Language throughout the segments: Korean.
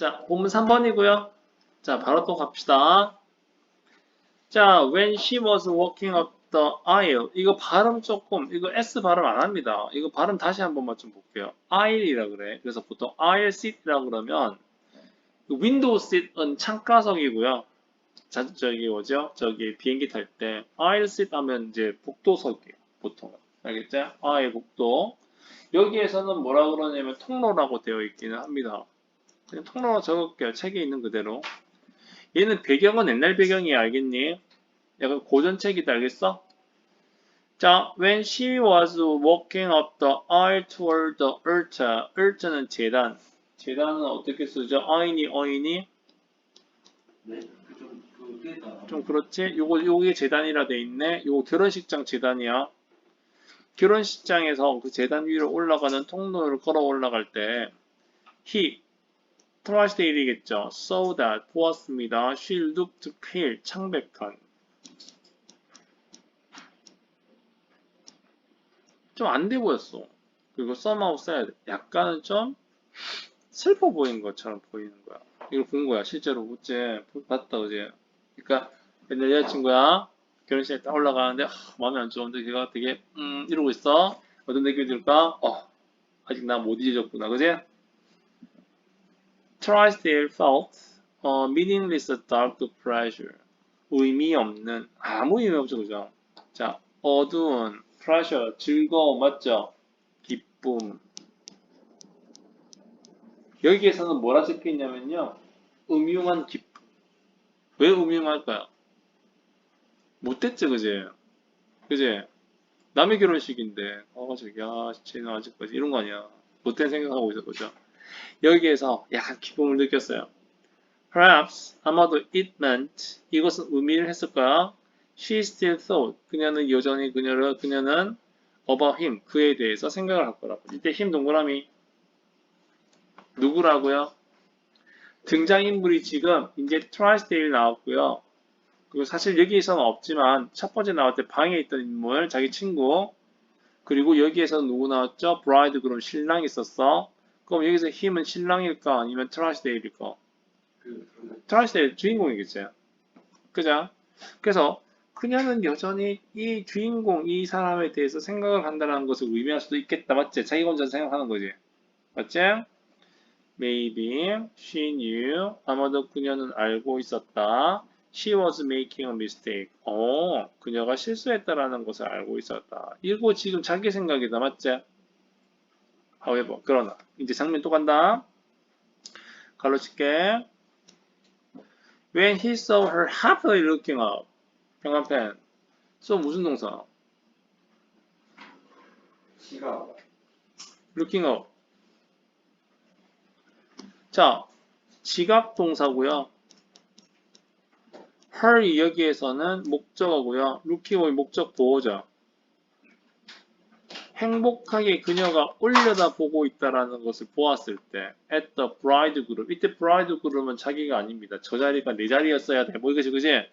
자, 본문 3번이고요. 자, 바로 또 갑시다. 자, when she was walking up the aisle. 이거 발음 조금, 이거 S 발음 안 합니다. 이거 발음 다시 한 번만 좀 볼게요. aisle이라 그래. 그래서 보통 aisle seat이라 그러면 윈도우 seat은 창가석이고요. 자, 저기 뭐죠? 저기 비행기 탈 때 aisle seat 하면 이제 복도석이에요. 보통. 알겠죠? aisle 복도. 여기에서는 뭐라 그러냐면 통로라고 되어 있기는 합니다. 그냥 통로로 적을게요. 책에 있는 그대로. 얘는 배경은 옛날 배경이 알겠니? 약간 고전 책이다 알겠어? 자, when she was walking up the aisle toward the altar. altar는 재단. 재단은 어떻게 쓰죠? 어인이 어인이 네, 그좀 그게 다. 좀 그렇지? 요거 요게 재단이라 돼 있네. 요거 결혼식장 재단이야. 결혼식장에서 그 재단 위로 올라가는 통로를 걸어 올라갈 때 he 트라시데일이겠죠. So that 보았습니다. She looked pale 창백한. 좀 안 돼 보였어. 그리고 somehow sad 약간은 좀 슬퍼 보이는 것처럼 보이는 거야. 이걸 본 거야. 실제로 어제 봤다 어제. 그러니까 옛날 여자친구야 결혼식에 딱 올라가는데 하, 마음이 안 좋은데 걔가 되게 음 이러고 있어. 어떤 느낌이 들까? 어 아직 나 못 잊어졌구나. 그지? Trysdale felt a meaningless dark pressure. 의미 없는 아무 의미 없죠, 그죠? 자, 어두운 pressure 즐거움 맞죠? 기쁨. 여기에서는 뭐라 적혀 있냐면요, 음흉한 기쁨. 왜 음흉할까요? 못됐죠, 그지? 그지? 남의 결혼식인데, 어, 저기, 아, 쟤는 아직까지 이런 거 아니야. 못된 생각하고 있어, 그죠? 여기에서 약간 기쁨을 느꼈어요. Perhaps, 아마도 it meant, 이것은 의미를 했을까? She still thought, 그녀는 여전히 그녀를, 그녀는 about him, 그에 대해서 생각을 할 거라고. 이때 힘 동그라미. 누구라고요? 등장인물이 지금 이제 트라이스데일 나왔고요. 그리고 사실 여기에서는 없지만 첫 번째 나올 때 방에 있던 인물, 자기 친구, 그리고 여기에서 누구 나왔죠? 브라이드 그럼 신랑이 있었어. 그럼 여기서 힘은 신랑일까 아니면 트라이스데일일까? 그 그런 트라이스데일 주인공이겠지. 그죠? 그래서 그녀는 여전히 이 주인공, 이 사람에 대해서 생각을 한다는 것을 의미할 수도 있겠다. 맞지? 자기 혼자 생각하는 거지. 맞지? Maybe she knew. 아마도 그녀는 알고 있었다. She was making a mistake. 어, 그녀가 실수했다라는 것을 알고 있었다. 이거 지금 자기 생각이다. 맞지? However, 그러나. 이제 장면 또 간다. 갈로 칠게. When he saw her happily looking up. 평안펜. so 무슨 동사? 시가 looking up. 자, 지각 동사고요. her 여기에서는 목적어고요. looking의 목적 보호자. 행복하게 그녀가 올려다보고 있다라는 것을 보았을 때 at the bride group 이때 bride group은 자기가 아닙니다. 저 자리가 내 자리였어야 돼. 뭐 이거지 그지?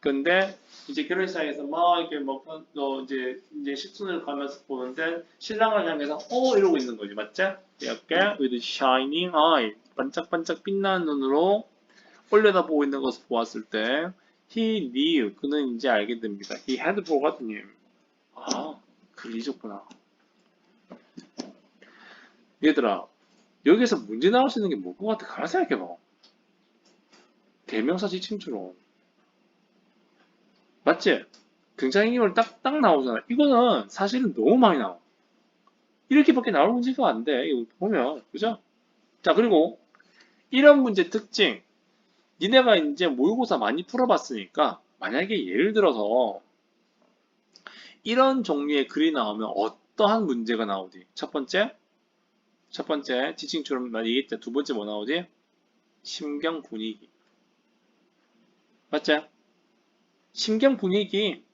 근데 이제 결혼식장에서 막 이렇게 막 어, 이제 이제 식순을 가면서 보는데 신랑을 향해서 어 이러고 있는 거지 맞지? 이렇게 with shining eye 반짝반짝 빛나는 눈으로 올려다보고 있는 것을 보았을 때 he knew 그는 이제 알게 됩니다. he had forgotten him 아, 그 잊었구나. 얘들아, 여기서 문제 나올 수 있는 게뭘것 같아? 가만 생각해봐. 대명사 지칭처럼. 맞지? 등장인물 딱, 딱 나오잖아. 이거는 사실은 너무 많이 나와. 이렇게밖에 나올 문제가 안 돼. 이거 보면. 그죠? 자, 그리고 이런 문제 특징. 니네가 이제 모의고사 많이 풀어봤으니까, 만약에 예를 들어서 이런 종류의 글이 나오면 어떠한 문제가 나오지? 첫 번째, 첫 번째 지칭처럼 나 얘기했죠. 두 번째 뭐 나오지? 심경 분위기. 맞지? 심경 분위기.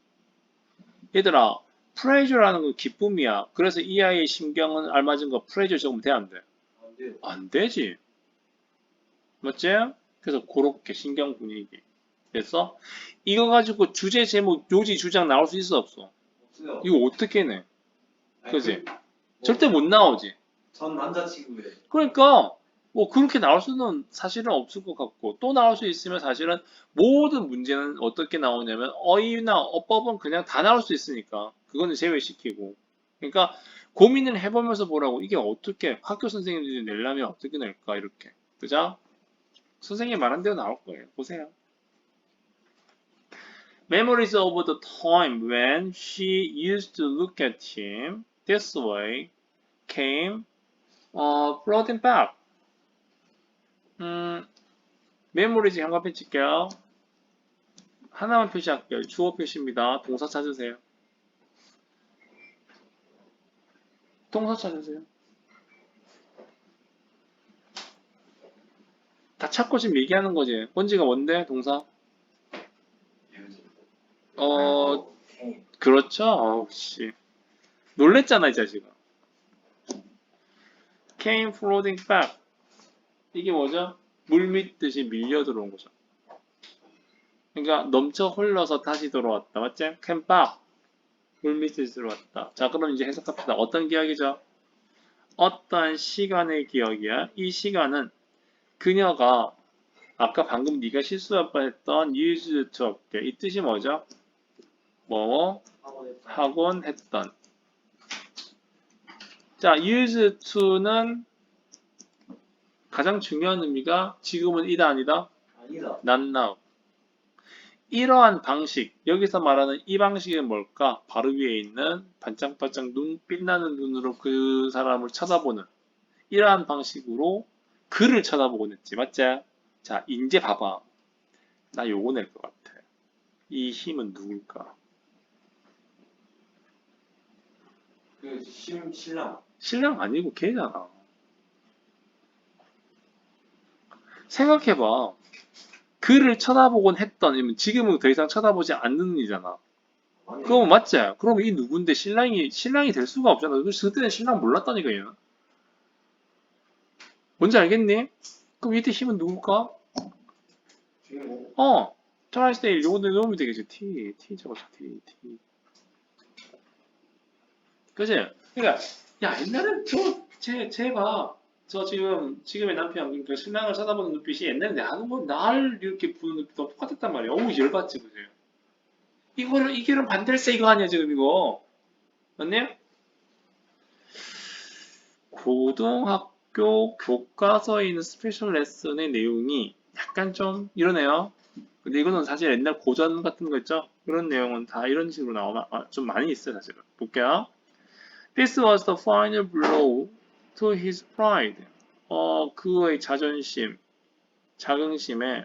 얘들아, 프레저라는 건 기쁨이야. 그래서 이 아이의 심경은 알맞은 거 프레저 적으면 돼, 안 돼? 안 돼. 안 되지. 맞지? 그래서 그렇게 신경 분위기. 됐어? 이거 가지고 주제 제목, 요지 주장 나올 수 있어, 없어? 이거 어떻게 내? 아니, 그지? 그, 뭐, 절대 못 나오지. 전 남자친구의 그러니까 뭐 그렇게 나올 수는 사실은 없을 것 같고 또 나올 수 있으면 사실은 모든 문제는 어떻게 나오냐면 어휘나 어법은 그냥 다 나올 수 있으니까 그거는 제외시키고 그러니까 고민을 해보면서 보라고 이게 어떻게 학교 선생님들이 내려면 어떻게 낼까 이렇게 그죠? 선생님 말한 대로 나올 거예요 보세요 Memories of the time when she used to look at him this way came uh, floating back 음, 메모리즈 형광펜 칠게요. 하나만 표시할게요. 주어 표시입니다. 동사 찾으세요. 동사 찾으세요. 다 찾고 지금 얘기하는 거지. 번지가 뭔데? 동사? 어, 그렇죠. 씨. 놀랬잖아, 이 자식아. came floating back. 이게 뭐죠? 물 믿듯이 밀려 들어온 거죠. 그러니까 넘쳐 흘러서 다시 돌아왔다. 맞지? came back. 물 믿듯이 들어왔다. 자, 그럼 이제 해석합시다. 어떤 기억이죠? 어떤 시간의 기억이야? 이 시간은 그녀가 아까 방금 네가 실수할 뻔했던 used to 할게. 이 뜻이 뭐죠? 뭐 하곤 했던. 자, used to는 가장 중요한 의미가 지금은 이다 아니다? 아니다. not now. 이러한 방식, 여기서 말하는 이 방식은 뭘까? 바로 위에 있는 반짝반짝 눈, 빛나는 눈으로 그 사람을 쳐다보는 이러한 방식으로 그를 쳐다보곤 했지. 맞지? 자, 이제 봐봐. 나 요거 낼 것 같아. 이 힘은 누굴까? 그 심, 신랑. 신랑 아니고 걔잖아. 생각해봐. 그를 쳐다보곤 했던, 아니면 지금은 더 이상 쳐다보지 않는 이잖아. 그럼 맞지? 그럼 이 누군데 신랑이, 신랑이 될 수가 없잖아. 그래서 그때는 신랑 몰랐다니까, 얘는. 뭔지 알겠니? 그럼 이때 힘은 누굴까? 주인공. 어, 트라이스테일 요거는 넣으면 되겠지. T, T 적어서 T, T. 그지? 그러니까, 야, 옛날에 저, 쟤, 쟤가, 저 지금, 지금의 남편, 그러니까 신랑을 쳐다보는 눈빛이 옛날에 나는 뭐, 날 이렇게 보는 눈빛과 똑같았단 말이야. 어우, 열받지, 그지? 이거를, 이게는 반댈세 이거 아니야, 지금 이거. 맞니? 고등학교 교과서에 있는 스페셜 레슨의 내용이 약간 좀 이러네요. 근데 이거는 사실 옛날 고전 같은 거 있죠? 그런 내용은 다 이런 식으로 나오면 아, 좀 많이 있어요, 사실은. 볼게요. This was the final blow to his pride. 어, 그의 자존심, 자긍심에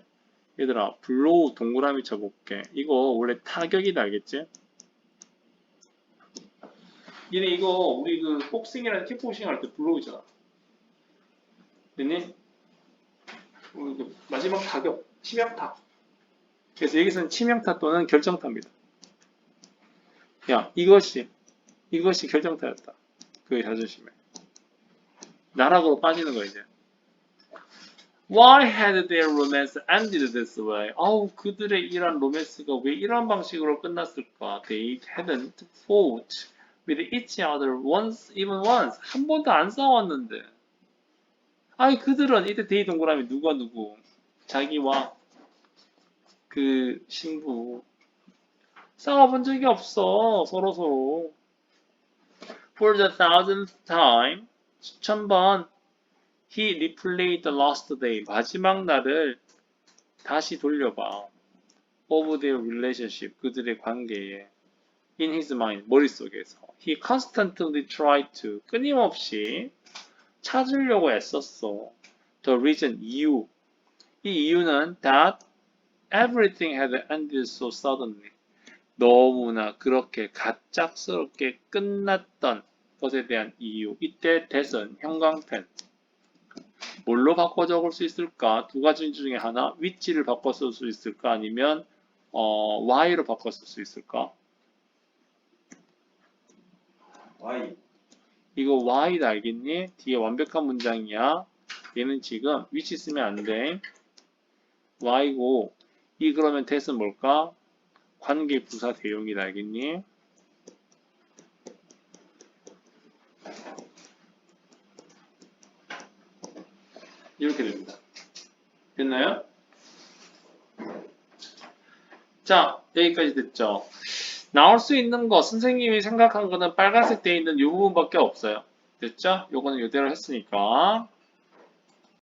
얘들아, 블로우 동그라미 쳐볼게. 이거 원래 타격이다, 알겠지? 얘네 이거 우리 그 복싱이랑 킥복싱 할 때 블로우잖아. 됐니? 그 마지막 타격, 치명타. 그래서 여기서는 치명타 또는 결정타입니다. 야, 이것이, 이것이 결정타였다. 그의 자존심에. 나락으로 빠지는 거야, 이제. Why had their romance ended this way? 아우, 그들의 이런 로맨스가 왜 이런 방식으로 끝났을까? They hadn't fought with each other once, even once. 한 번도 안 싸웠는데. 아니, 그들은 이때 데이 동그라미 누가 누구? 자기와 그 신부. 싸워본 적이 없어, 서로 서로. For the thousandth time, 수천 번, he replayed the last day. 마지막 날을 다시 돌려봐. of their relationship. 그들의 관계에. in his mind. 머릿속에서. He constantly tried to. 끊임없이 찾으려고 애썼어. The reason, 이유. 이 이유는 that everything had ended so suddenly. 너무나 그렇게 갑작스럽게 끝났던 것에 대한 이유. 이때 대선, 형광펜. 뭘로 바꿔 적을 수 있을까? 두 가지 중에 하나, 위치를 바꿔 쓸 수 있을까? 아니면 어, y로 바꿔 쓸 수 있을까? Y. 이거 y다 알겠니? 뒤에 완벽한 문장이야. 얘는 지금 위치 쓰면 안 돼. y고 이 그러면 대은 뭘까? 관계 부사 대용이다 알겠니? 이렇게 됩니다. 됐나요? 자, 여기까지 됐죠. 나올 수 있는 거, 선생님이 생각한 거는 빨간색 돼 있는 이 부분밖에 없어요. 됐죠? 요거는 이대로 했으니까.